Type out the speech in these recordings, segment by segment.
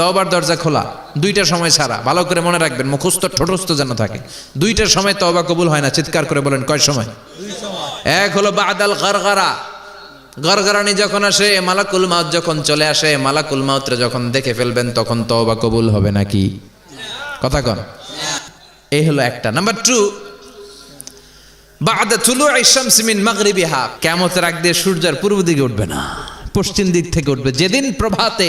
তওবার দরজা খোলা, দুইটা সময় ছাড়া। ভালো করে মনে রাখবেন, মুখস্থ ঠোঁটস্থ যেন থাকে। দুইটার সময় তওবা কবুল হয় না, চিৎকার করে বলেন, কয় সময়? এক হলো বাদাল গরগরা। গরগরানি যখন আসে, মালাকুল মাউত যখন চলে আসে, মালাকুল মাউতরে যখন দেখে ফেলবেন, তখন তওবা কবুল হবে নাকি? কথা কন। এই হলো একটা। নাম্বার টু, বাদা তুলু কিয়ামতের আগ দিয়ে সূর্যের পূর্ব দিকে উঠবে না, পশ্চিম দিক থেকে উঠবে। যেদিন প্রভাতে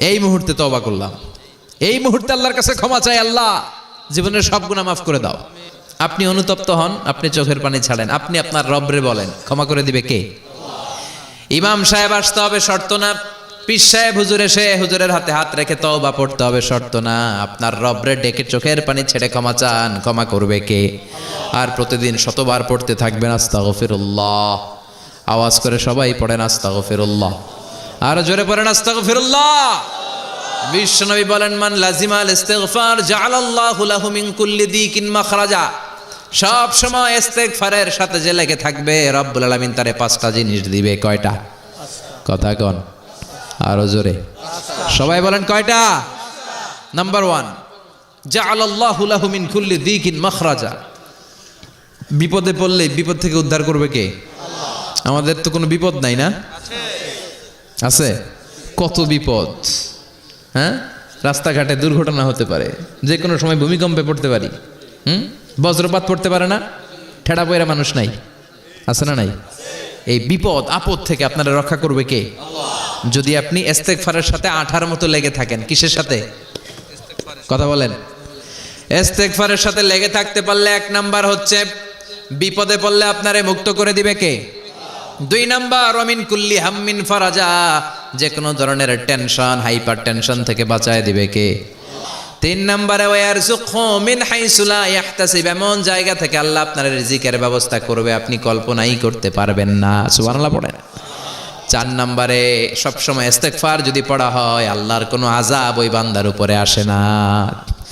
এই মুহূর্তে তবা করলাম। এই মুহূর্তে আল্লাহর কাছে ক্ষমা চাই আল্লাহ। জীবনের সব গুণা মাফ করে দাও। আপনি অনুতপ্ত হন, আপনি চোখের পানি ছাড়েন, আপনি আপনার রবরে বলেন। ক্ষমা করে দিবে কে? ইমাম সাহেব আসতে হবে, শর্ত না। পিস সাহেব হুজুর এসে হুজুরের হাতে হাত রেখে তওবা পড়তে হবে, শর্ত না। আপনার রবরে ডেকে চোখের পানি ছেড়ে ক্ষমা চান, ক্ষমা করবে কে? আর প্রতিদিন শতবার পড়তে থাকবেন, আস্তাগফিরুল্লাহ। আওয়াজ করে সবাই পড়েন, আস্তাগফিরুল্লাহ। আর জোরে পড়েন, আস্তাগফিরুল্লাহ। বিশ্বনবী বলেন, মান লাজিমাল ইস্তেগফার জাআলাল্লাহু লাহু মিন কুল্লি দিকিন মাখরাজা। সব সময় ইস্তেগফারের সাথে যে লেগে থাকবে, রব্বুল আলামিন তারে পাঁচটা জিনিস দিবে, কয়টা? কথা কন, আরও জোরে। সবাই বলেন, কয়টা? নাম্বার ওয়ান জাআলাল্লাহু লাহু মিন কুল্লি দিকিন মাখরাজা। বিপদে পড়লে বিপদ থেকে উদ্ধার করবে কে? আমাদের তো কোনো বিপদ নাই না? আছে? কত বিপদ? হ্যাঁ? রাস্তাঘাটে দুর্ঘটনা হতে পারে। যে কোনো সময় ভূমিকম্পে পড়তে পারি। হুম? বজ্রপাত পড়তে পারে না? ঠেড়া পয়রা মানুষ নাই। আছে না নাই? এই বিপদ আপদ থেকে আপনারা রক্ষা করবে কে? যদি আপনি এস্তেকফারের সাথে আঠার মতো লেগে থাকেন কিসের সাথে? কথা বলেন। এস্তেকফারের সাথে লেগে থাকতে পারলে এক নাম্বার হচ্ছে বিপদে পড়লে আপনারে মুক্ত করে দিবে কে? দুই নাম্বার অমিন কুল্লি হাম্মিন ফারাজা। যে কোনো ধরনের টেনশন, হাইপার টেনশন থেকে বাঁচায় দিবে কে? তিন নম্বরে মিন হাইসুলা ইয়াহতাসিব। এমন জায়গা থেকে আল্লাহ আপনার রিজিকের ব্যবস্থা করবে, আপনি কল্পনাই করতে পারবেন না। সুবহানাল্লাহ পড়েন। চার নম্বরে, সবসময় ইস্তেগফার যদি পড়া হয়, আল্লাহর কোনো আজাব ওই বান্দার উপরে আসে না।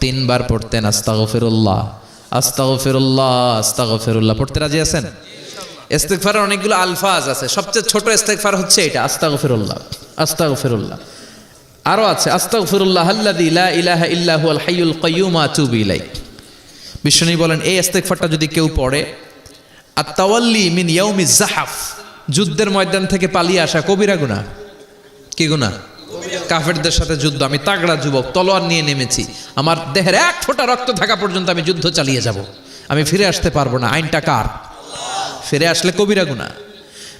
তিনবার পড়তেন আস্তাগফিরুল্লাহ। আস্তাগফিরুল্লাহ আস্তাগফিরুল্লাহ। পড়তে রাজি আছেন? ইস্তেগফারের অনেকগুলো আলফাজ আছে। সবচেয়ে ছোট ইস্তেগফার হচ্ছে এটা, আস্তাগফিরুল্লাহ আস্তাগফিরুল্লাহ। আরও আছে, আস্তাগফিরুল্লাহ আল্লাযী লা ইলাহা ইল্লা হুয়াল হাইয়ুল কাইয়্যুম আতুবু ইলাইহি। বিশ্বনী বলেন, এই ইস্তেগফারটা যদি কেউ পড়ে আর তাওয়াল্লি মিন ইয়াউমি জাহাফ যুদ্ধের ময়দান থেকে পালিয়ে আসা কবিরা গুনাহ। কি গুনাহ? কাফেরদের সাথে যুদ্ধ, আমি তাগড়া যুবক, তলোয়ার নিয়ে নেমেছি। আমার দেহের এক ফোঁটা রক্ত থাকা পর্যন্ত আমি যুদ্ধ চালিয়ে যাব। আমি ফিরে আসতে পারব না। আইনটা কার? ফিরে আসলে কবিরা গুনাহ।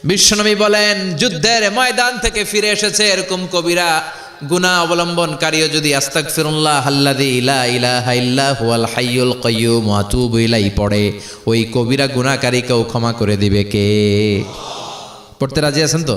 বিশ্বনবী বলেন, যুদ্ধের ময়দান থেকে ফিরে এসেছে এরকম কবিরা। গুনাহ অবলম্বনকারীও যদি আস্তাক ফিরুল্লাহ হাল্লাদি ইলা ইলাহা ইল্লা পড়ে, ওই কবিরা গুনাহকারীকেও ক্ষমা করে দিবে কে? পড়তে রাজি আছেন তো?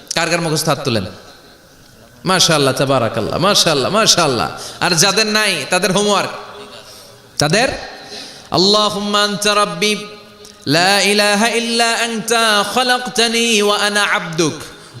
কার কার মুখস্থ হাত তুলেন? মাশাআল্লাহ, তাবারাকাল্লাহ, মাশাআল্লাহ মাশাল্লাহ আর যাদের নাই, তাদের হোমওয়ার্ক তাদের? اللهم আনতা ربي لا ইলাহা ইল্লা আনতা خلقتني ওয়া عبدك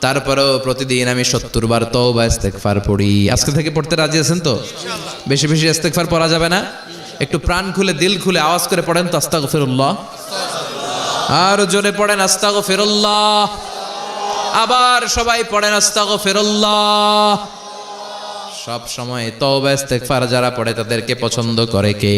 তারপরেও প্রতিদিন আমি সত্তর বার তওবা, ইস্তেগফার পড়ি। আজকে থেকে পড়তে রাজি আছেন তো? বেশি বেশি ইস্তেগফার পড়া যাবে না? একটু প্রাণ খুলে, দিল খুলে আওয়াজ করে পড়েন তো, আস্তাগফিরুল্লাহ। আর জোরে পড়েন, আস্তাগফিরুল্লাহ। আবার সবাই পড়েন, আস্তাগফিরুল্লাহ। সব সময় তওবা, ইস্তেগফার যারা পড়ে তাদেরকে পছন্দ করে কে?